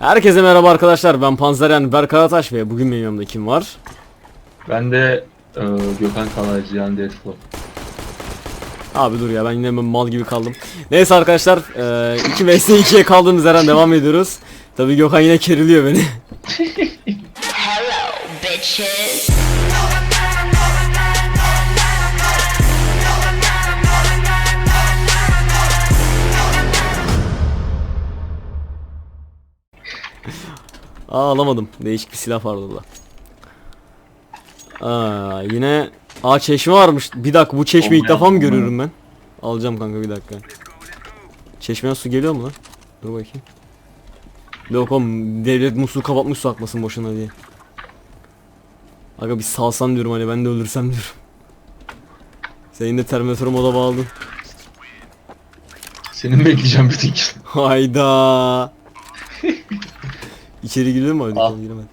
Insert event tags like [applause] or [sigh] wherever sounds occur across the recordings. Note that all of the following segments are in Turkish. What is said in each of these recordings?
Herkese merhaba arkadaşlar ben Panzeren Berk Karataş ve bugün benim yanımda kim var? Ben de e, Gökhan Kalaycı yani Deadflow. Abi dur ya ben yine mal gibi kaldım. Neyse arkadaşlar e, 2 vs 2'ye kaldığımız yerden devam ediyoruz. Tabii Gökhan yine keriliyor beni. Hello, bitches. Aa alamadım. Değişik bir silah vardı orada. Aa yine Aa çeşme varmış. Bir dakika bu çeşmeyi ilk Olmayan- defa mı görüyorum ben? Alacağım kanka bir dakika. Çeşmeden su geliyor mu lan? Dur bakayım. Yok oğlum devlet musluğu kapatmış su akmasın boşuna diye. Aga bir salsan diyorum hani ben de ölürsem diyorum. [laughs] Senin de Terminator moda bağladın. Senin bekleyeceğim bütün kill. Hayda. İçeri giriyor mu? Hadi Al. giremedi.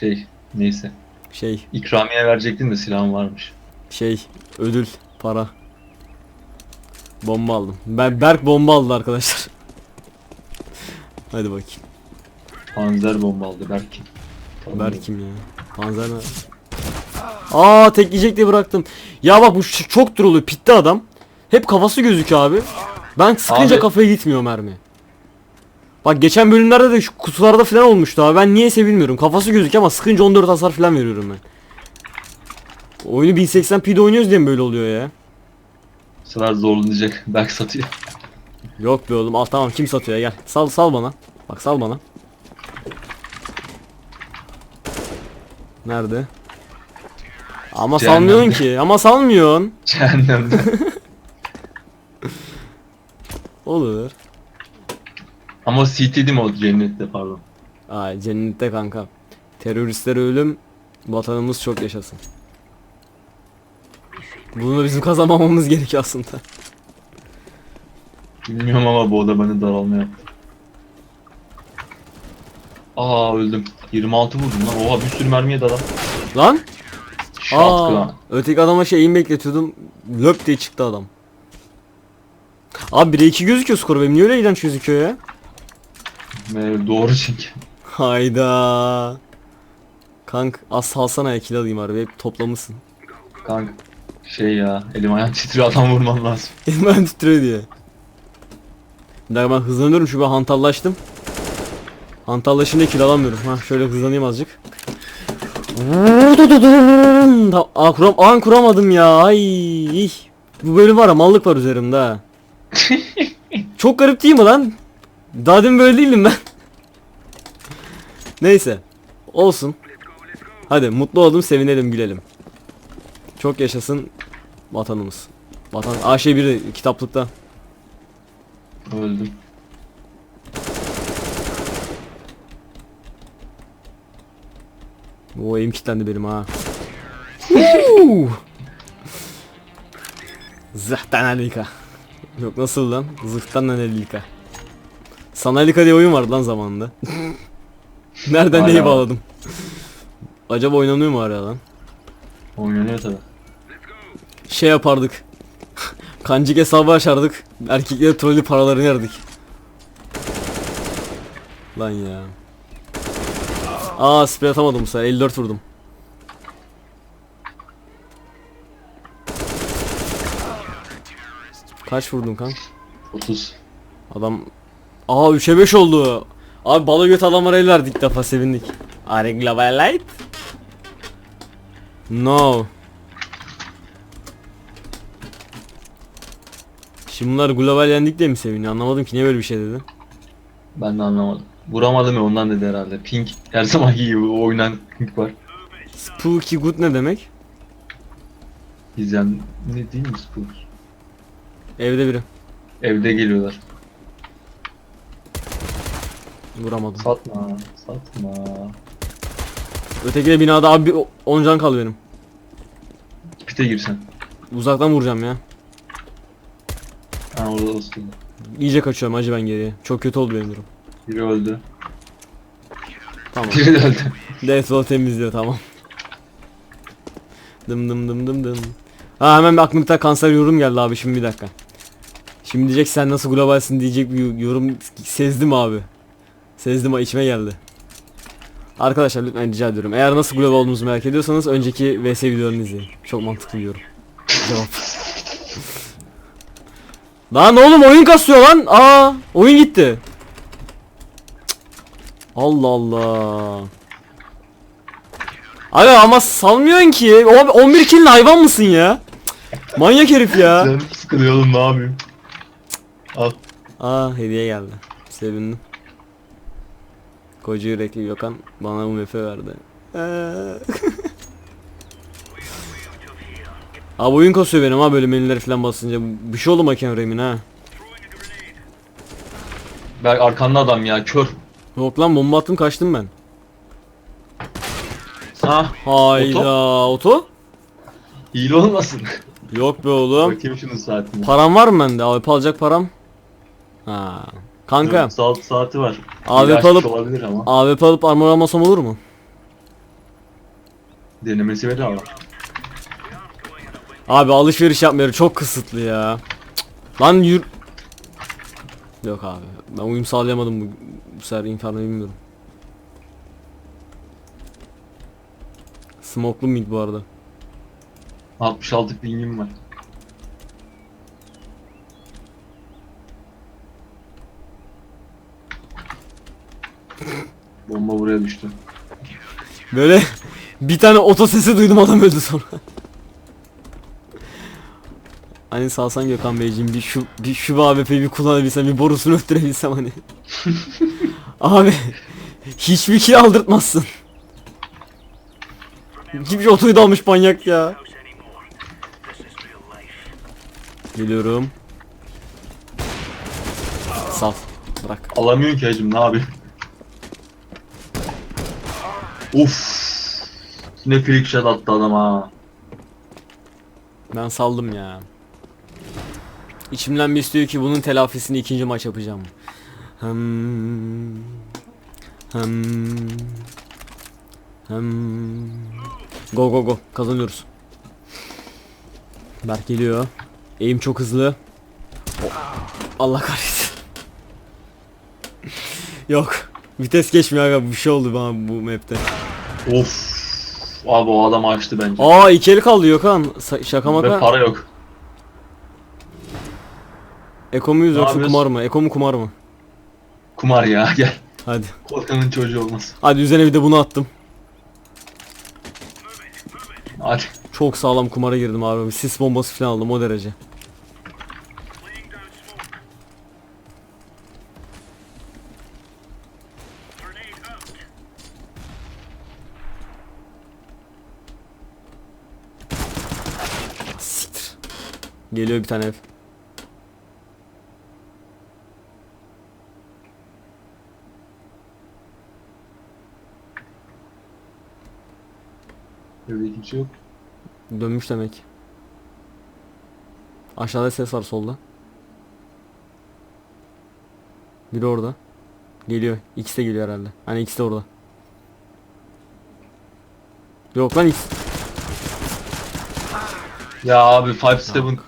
Şey neyse. Şey, İkramiye verecektin de silahın varmış. şey, ödül, para. Bomba aldım. Ben Berk bomba aldı arkadaşlar. [laughs] Hadi bakayım. Panzer bomba aldı belki. Berk kim ya? Panzer ne? Aa tek yiyecek diye bıraktım. Ya bak bu çok duruluyor. Pitti adam. Hep kafası gözüküyor abi. Ben sıkınca Abi- kafaya gitmiyor mermi. Bak geçen bölümlerde de şu kutularda falan olmuştu abi. Ben niyeyse bilmiyorum. Kafası gözüküyor ama sıkınca 14 hasar falan veriyorum ben. Oyunu 1080p'de oynuyoruz diye mi böyle oluyor ya? Bu sefer zorlanacak. [laughs] Berk satıyor. Yok be oğlum al tamam kim satıyor ya gel. Sal sal bana. Bak sal bana. Nerede? Ama Cehennemde. salmıyorsun ki. Ama salmıyorsun. [laughs] Cehennemde. [laughs] Olur. Ama CT değil mi o cennette pardon. Ay cennette kanka. Teröristlere ölüm, vatanımız çok yaşasın. Bunu bizim kazanmamamız gerekiyor aslında. Bilmiyorum ama bu oda beni daralma yaptı. Aa öldüm. 26 vurdum lan. Oha bir sürü mermiye adam. Lan? Shotgun. Aa, öteki adama şey aim bekletiyordum. Löp diye çıktı adam. Abi 1'e 2 gözüküyor skoru benim niye öyle iğrenç gözüküyor ya? Doğru çünkü. Hayda. Kank az salsana ya kill alayım harbi hep toplamışsın. Kanka şey ya elim ayağım titriyor adam vurmam lazım. [laughs] Elmen titriyor diye. Bir dakika ben hızlanıyorum çünkü ben hantallaştım. Hantallaşınca kill alamıyorum. Ha şöyle hızlanayım azıcık. Aa kuram an kuramadım ya. Ay. Bu bölüm var ya mallık var üzerimde. Çok garip değil mi lan? Daha demin böyle değildim ben. Neyse. Olsun. Hadi mutlu oldum sevinelim gülelim. Çok yaşasın vatanımız. Vatan AŞ1 kitaplıkta. Öldüm. O elim kilitlendi benim ha. [laughs] Zıhtan alika. Yok nasıl lan? Zıhtan alika. Sanalika diye oyun vardı lan zamanında. [laughs] Nereden Hala neyi var. bağladım? Acaba oynanıyor mu hala lan? Oynanıyor tabi. Şey yapardık. [laughs] Kancık hesabı açardık. Erkeklere trollü paralarını yerdik. Lan ya. Aa spray atamadım bu sefer 54 vurdum. Kaç vurdun kan? 30. Adam Aa 3'e 5 oldu. Abi bala göt adamlara el verdik ilk defa sevindik. Are global light? No. Şimdi bunlar global yendik de mi seviniyor? Anlamadım ki niye böyle bir şey dedi. Ben de anlamadım. Vuramadım ya ondan dedi herhalde. Pink her zamanki gibi oynan pink var. Spooky good ne demek? Ne değil mi bu? Evde biri. Evde geliyorlar. Vuramadım. Satma, satma. Öteki de binada abi 10 can kaldı benim. Pite girsen. Uzaktan vuracağım ya. Ha orada olsun. İyice kaçıyorum acı ben geriye. Çok kötü oldu benim durum. Biri öldü. Tamam. Biri de öldü. Deathlow temizliyor tamam. Dım dım dım dım dım. Ha hemen bir aklıma bir tane kanser yorum geldi abi şimdi bir dakika. Şimdi diyecek sen nasıl globalsin diyecek bir yorum sezdim abi. Sezdim içime geldi. Arkadaşlar lütfen rica ediyorum. Eğer nasıl global olduğumuzu merak ediyorsanız önceki VS videolarını izleyin. Çok mantıklı diyorum. Cevap. [laughs] Lan oğlum oyun kasıyor lan. Aa, oyun gitti. Allah Allah. Abi ama salmıyorsun ki. Abi 11 kill'in hayvan mısın ya? Manyak herif ya. Canım sıkılıyor oğlum ne yapayım? Al. Aa hediye geldi. Sevindim. Koca yürekli Gökhan bana UMF verdi. Ee. Abi oyun kasıyor benim ha böyle menüleri falan basınca. Bir şey oldu makine remin ha. Berk arkanda adam ya kör. Yok lan bomba attım kaçtım ben. Ha Hayda oto? hile olmasın. Yok be oğlum. Bakayım şunun saatine. Param var mı bende? AWP alacak param. Ha. Kanka Dört Saat, saati var. Açmış alıp- olabilir ama. AWP alıp armor almasam olur mu? Denemesi bedava. Abi alışveriş yapmıyor çok kısıtlı ya. Cık. Lan yür... Yok abi ben uyum sağlayamadım bu, bu sefer Inferno bilmiyorum. Smoke'lu mid bu arada. 66 pingim var. Bomba buraya düştü. Böyle bir tane oto sesi duydum adam öldü sonra. Hani salsan Gökhan Beyciğim bir şu bir şu AWP'yi bir kullanabilsem bir borusunu öttürebilsem hani. [laughs] Abi hiçbir kill aldırtmazsın. Kimse otoyu da almış manyak ya. Geliyorum. Sal. Bırak. Alamıyorsun ki hacım ne yapayım? Of. Ne freak shot attı adam ha. Ben saldım ya. İçimden bir istiyor ki bunun telafisini ikinci maç yapacağım. Hmm. Hmm. Hmm. Go go go kazanıyoruz. Berk geliyor. Eğim çok hızlı. O- Allah kahretsin. [laughs] Yok. Vites geçmiyor aga bir şey oldu bana bu map'te. Of. Abi o adam açtı bence. Aa iki el kaldı Gökhan. Sa- Şaka Ve maka. para yok. Eko muyuz Ne yoksa yapıyorsun? kumar mı? Eko mu kumar mı? Kumar ya gel. Hadi. Korkanın çocuğu olmaz. Hadi üzerine bir de bunu attım. Hadi. Çok sağlam kumara girdim abi. Sis bombası falan aldım o derece. Siktir. Geliyor bir tane ev. Evde kimse yok. Dönmüş demek. Aşağıda ses var solda. Biri orada. Geliyor. İkisi de geliyor herhalde. Hani ikisi de orada. Yok lan ikisi. Ya abi 5-7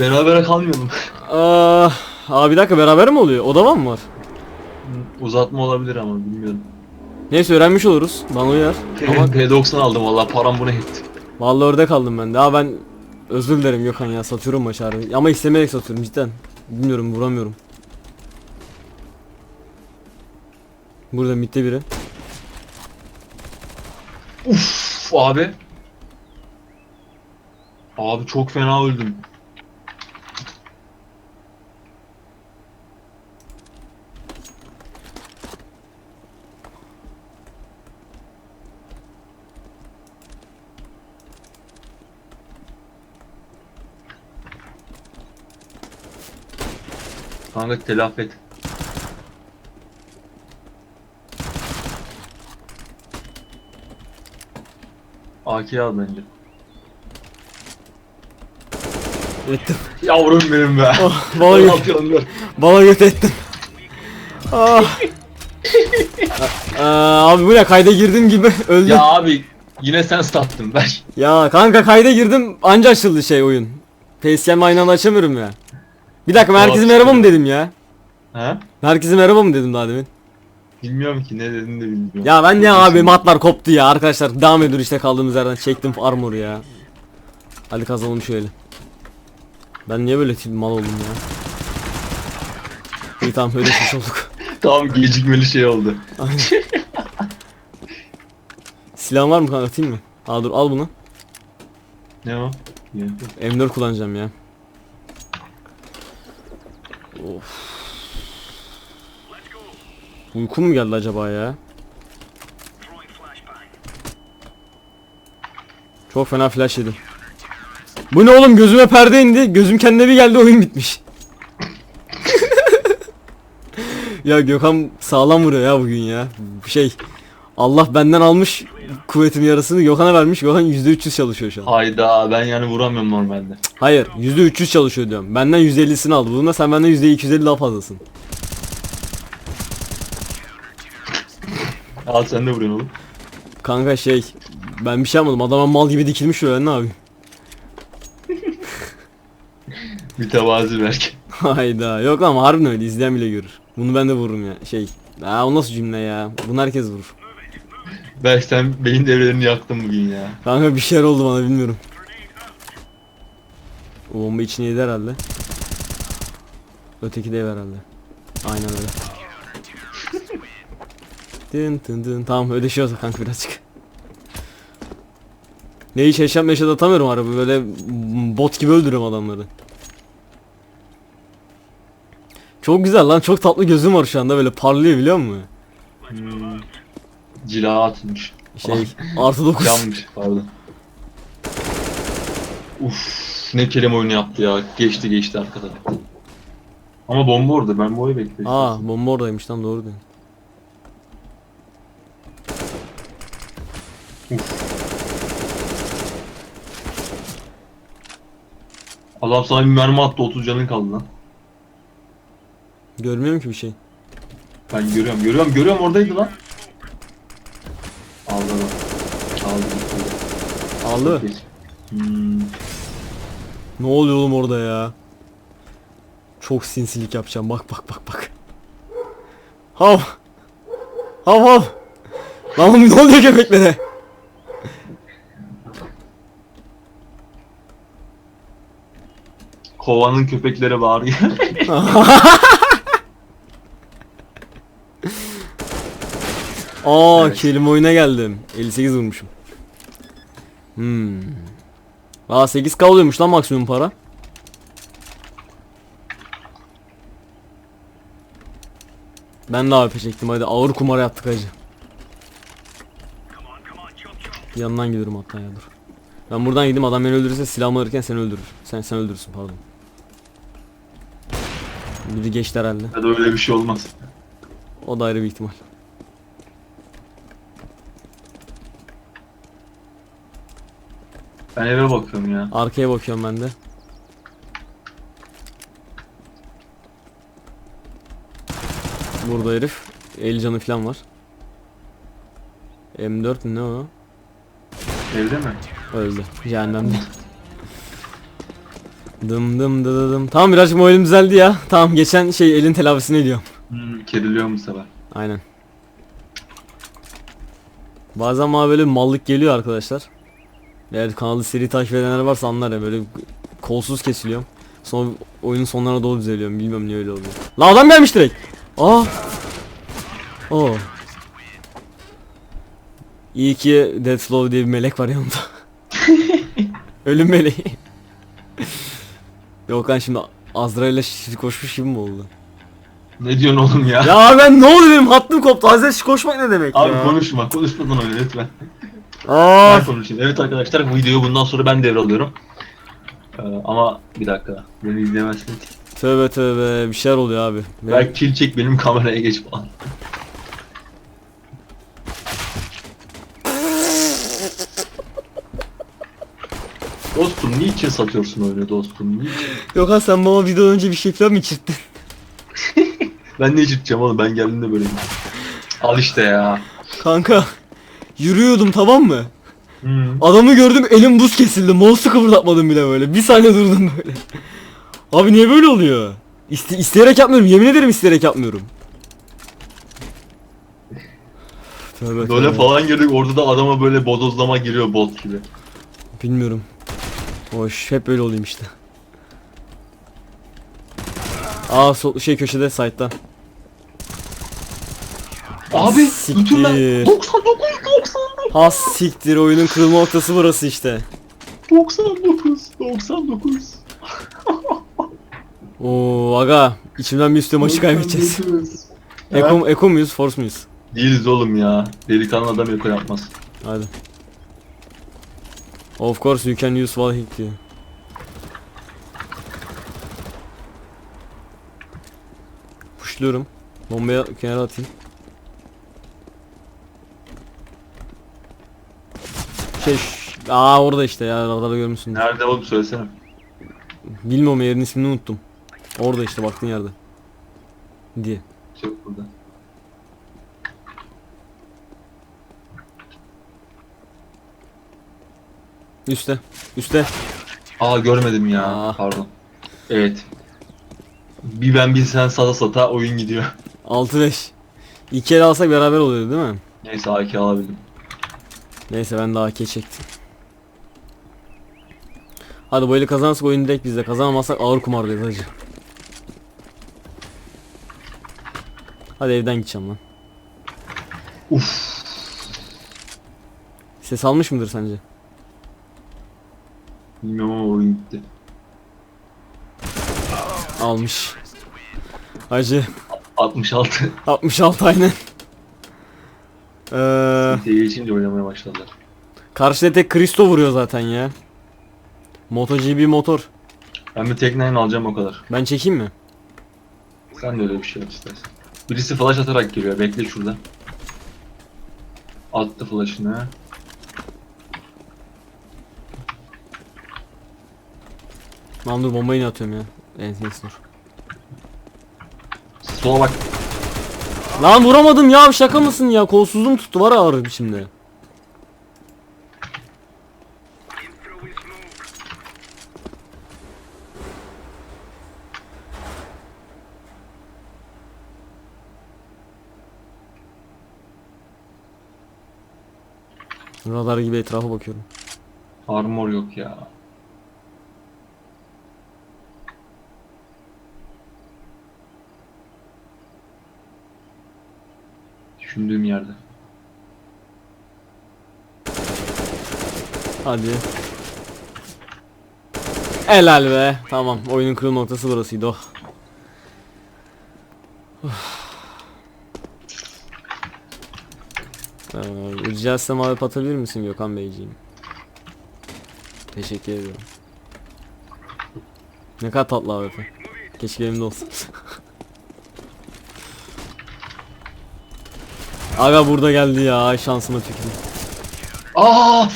Beraber kalmayalım. [laughs] Aa, aa bir dakika beraber mi oluyor? Odama mı var? Uzatma olabilir ama bilmiyorum. Neyse öğrenmiş oluruz. Bana uyar. [laughs] Ama P90 aldım valla param buna yetti. vallahi orada kaldım ben de. Aa ben özür dilerim Gökhan ya satıyorum maçı harbi. Ama istemeyerek satıyorum cidden. Bilmiyorum vuramıyorum. Burada midde biri. Uf abi. Abi çok fena öldüm. Kanka telafi et. AK al bence. Ettim. Yavrum benim be. Oh, bana, ne gö- yapıyorsun dur. bana göt ettim. Ah. Aa, abi bu ne kayda girdim gibi [laughs] öldüm. Ya Ya. abi yine sen sattın ver. kanka kayda girdim anca açıldı şey oyun. Facecam aynı anda açamıyorum ya. Bir dakika ben herkese merhaba mı dedim ya. Ha? Herkese merhaba mı dedim daha demin? Bilmiyorum ki ne dediğini de bilmiyorum. Ya ben ne abi matlar koptu ya arkadaşlar devam ediyor işte kaldığımız yerden çektim armor ya. Hadi kazalım şöyle. Ben niye böyle tip mal oldum ya? İyi tamam ödeşmiş olduk. [laughs] Tamam gecikmeli şey oldu. Aynen. Silahın var mı kanka atayım mı? Aa dur al bunu. Ne o? Ya. M4 kullanacağım ya. Of. Uykum mu geldi acaba ya? Çok fena flash yedim. Bu ne oğlum gözüme perde indi. Gözüm kendine bir geldi oyun bitmiş. [laughs] ya Gökhan sağlam vuruyor ya bugün ya. Şey Allah benden almış kuvvetin yarısını Gökhan'a vermiş. Gökhan %300 çalışıyor şu an. Hayda ben yani vuramıyorum normalde. Hayır %300 çalışıyor diyorum. Benden %50'sini aldı. Bunda sen benden %250 daha fazlasın. Al sen de vuruyorsun oğlum. Kanka şey ben bir şey yapmadım. Adama mal gibi dikilmiş şöyle ne yapayım? [laughs] Mütevazi belki. Hayda yok ama harbiden öyle izleyen bile görür. Bunu ben de vururum ya. Şey Aa, o nasıl cümle ya? Bunu herkes vurur. Belki sen beyin devrelerini yaktın bugün ya. Kanka bir şeyler oldu bana bilmiyorum. O bomba içine yedi herhalde. Öteki de ev herhalde. Aynen öyle. [laughs] Dın dın dın. Tamam ödeşiyoruz kanka birazcık. Ne hiç headshot meşat atamıyorum araba böyle bot gibi öldürüyorum adamları. Çok güzel lan çok tatlı gözüm var şu anda böyle parlıyor biliyor musun? Hmm. Cila atılmış. Şey artı 9. Yanmış pardon. Uf ne kelime oyunu yaptı ya. Geçti geçti arkada. Ama bomba orada ben boyu bekliyorum. Aa bomba oradaymış lan doğru diyorsun. Adam sana bir mermi attı 30 canın kaldı lan. Görmüyorum ki bir şey. Ben görüyorum görüyorum görüyorum oradaydı lan. Aldı lan. Aldı gitti. Geç. Hmm. Ne oluyor oğlum orada ya? Çok sinsilik yapacağım. Bak bak bak bak. Hav. Hav hav. Lan oğlum ne oluyor köpeklere? Kovanın köpekleri bağırıyor. [laughs] Aa Evet. kelime oyuna geldim. 58 vurmuşum. Hmm. Aa 8k oluyormuş lan maksimum para. Ben de AWP çektim hadi ağır kumar yaptık hacı. Yanından gidiyorum hatta ya dur. Ben buradan gideyim adam beni öldürürse silahımı alırken seni öldürür. Sen sen öldürürsün pardon. Biri geçti herhalde. ya da öyle bir şey olmaz. O da ayrı bir ihtimal. Ben eve bakıyorum ya. Arkaya bakıyorum ben de. Burada herif. El canı falan var. M4 ne o? Evde mi? Öldü. Cehennemde. dım dım dı dı dım. Tamam birazcık moralim düzeldi ya. Tamam geçen şey elin telafisini ediyorum. Hmm, keriliyor bu sefer. Aynen. Bazen bana böyle mallık geliyor arkadaşlar. Eğer kanalı seri takip edenler varsa anlar ya böyle kolsuz kesiliyorum. Sonra oyunun sonlarına doğru düzeliyorum. Bilmiyorum niye öyle oluyor. La adam gelmiş direkt. Aa. Oo. İyi ki Deathlow diye bir melek var yanımda. [laughs] Ölüm meleği. Yok lan şimdi Azrail'le şiş koşmuş gibi mi oldu? Ne diyorsun oğlum ya? Ya ben ne oldu benim hattım koptu. Azrail şiş koşmak ne demek Abi ya? konuşma. Konuşmadan öyle lütfen. Aa. Ben konuşayım. Evet arkadaşlar bu videoyu bundan sonra ben devralıyorum. Ee, ama bir dakika. Beni izlemezsiniz. Tövbe tövbe bir şeyler oluyor abi. Ben- Belki kill çek benim kameraya geç falan. Dostum niçin satıyorsun oyunu dostum? Niçin? Yok ha sen bana video önce bir şey falan mı içirttin? [laughs] Ben ne içeceğim oğlum ben geldiğimde böyle. Al işte ya. Kanka yürüyordum tamam mı? Hmm. Adamı gördüm elim buz kesildi. Mouse'u kıpırdatmadım bile böyle. Bir saniye durdum böyle. Abi niye böyle oluyor? İste isteyerek yapmıyorum. Yemin ederim isteyerek yapmıyorum. Tövbe Böyle tövbe. falan girdik orada da adama böyle bodozlama giriyor bot gibi. Bilmiyorum. Hoş hep böyle olayım işte. Aa sol şey köşede site'da. Abi Siktir. bütün ben 99 99 Ha siktir oyunun kırılma noktası burası işte. 99 99 [laughs] Oo aga içimden bir üstte maçı kaybedeceğiz. Eko, Eko muyuz Force muyuz? Değiliz oğlum ya. Delikanlı adam eko yapmaz. Hadi. Of course you can use wallhack diyor. Pushluyorum. Bombaya kenara atayım. Şey ş- Aa orada işte ya radarda görmüşsün. Nerede oğlum söylesene. Bilmiyorum yerin ismini unuttum. Orada işte baktığın yerde. Diye. Çok burada. Üste. Üste. Aa görmedim ya. Aa. Pardon. Evet. Bir ben bir sen sata sata oyun gidiyor. 6-5. İki el alsak beraber oluyordu değil mi? Neyse AK alabildim. Neyse ben de AK çektim. Hadi eli kazanırsak oyun direkt bizde. Kazanamazsak ağır kumardayız hacı. Hadi evden gideceğim lan. Uf. Ses almış mıdır sence? Bilmiyorum ama oyun gitti. Almış. Hacı 66. 66 aynen. Ee, Siteye geçince oynamaya başladılar. karşıda tek Kristo vuruyor zaten ya. MotoGP motor. Ben bir tek nine alacağım o kadar. Ben çekeyim mi? Sen de öyle bir şey yap istersen. Birisi flash atarak giriyor. Bekle şurada. Attı flash'ını. Lan dur bombayı yine atıyorum ya. En dur. Sola bak. Lan vuramadım ya şaka mısın ya kolsuzluğum tuttu var ya ağrı şimdi. Radar gibi etrafa bakıyorum. Armor yok ya. Düşündüğüm yerde. Hadi. Helal be. Tamam oyunun kırılma noktası burasıydı oh. Uf. Ee, rica etsem abi atabilir misin Gökhan Beyciğim? Teşekkür ediyorum. Ne kadar tatlı abi. Keşke elimde olsun. Aga burada geldi ya ay şansıma tükürüm. Aa!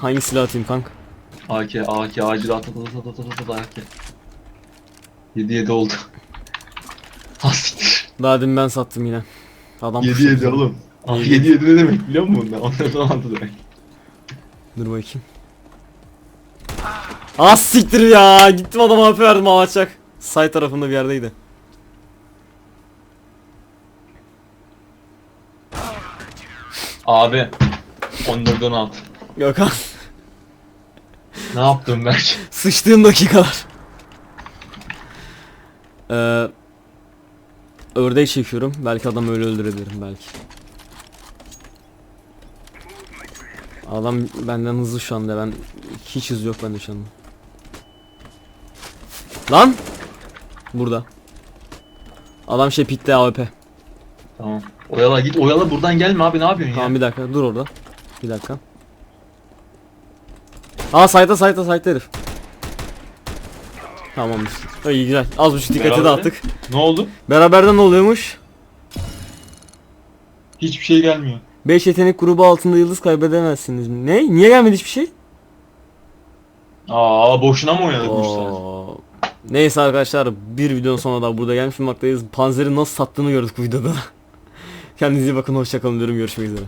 Hangi silah atayım kank? AK, AK, acil at at at at at at at AK. 7 7 oldu. [laughs] Hastiktir. Daha demin ben sattım yine. Adam 7 pushladı. 7 oğlum. Abi Yedi. 7 7 ne demek biliyor musun? Ondan anladı demek. Dur bakayım. Az siktir ya. Gittim adama AP verdim alacak. Side tarafında bir yerdeydi. Abi 14 16. Gökhan. Ne yaptım ben? [laughs] Sıçtığım dakikalar. Ee, ördek çekiyorum. Belki adam öyle öldürebilirim belki. Adam benden hızlı şu anda. Ben hiç hız yok bende şu anda. Lan! Burada. Adam şey pitte AWP. Tamam. Oyala git oyala buradan gelme abi ne yapıyorsun Tamam ya? bir dakika dur orada. Bir dakika. Aa sayda sayda sayda herif. Tamamdır. İyi güzel. Az buçuk dikkati Beraber dağıttık. Ne oldu? Beraberden ne oluyormuş? Hiçbir şey gelmiyor. 5 yetenek grubu altında yıldız kaybedemezsiniz. Ne? Niye gelmedi hiçbir şey? Aa boşuna mı oynadık bu saat? Oo. Neyse arkadaşlar bir videonun sonuna da burada gelmiş bulunmaktayız. Panzer'i nasıl sattığını gördük bu videoda. [laughs] Kendinize iyi bakın hoşçakalın diyorum görüşmek üzere.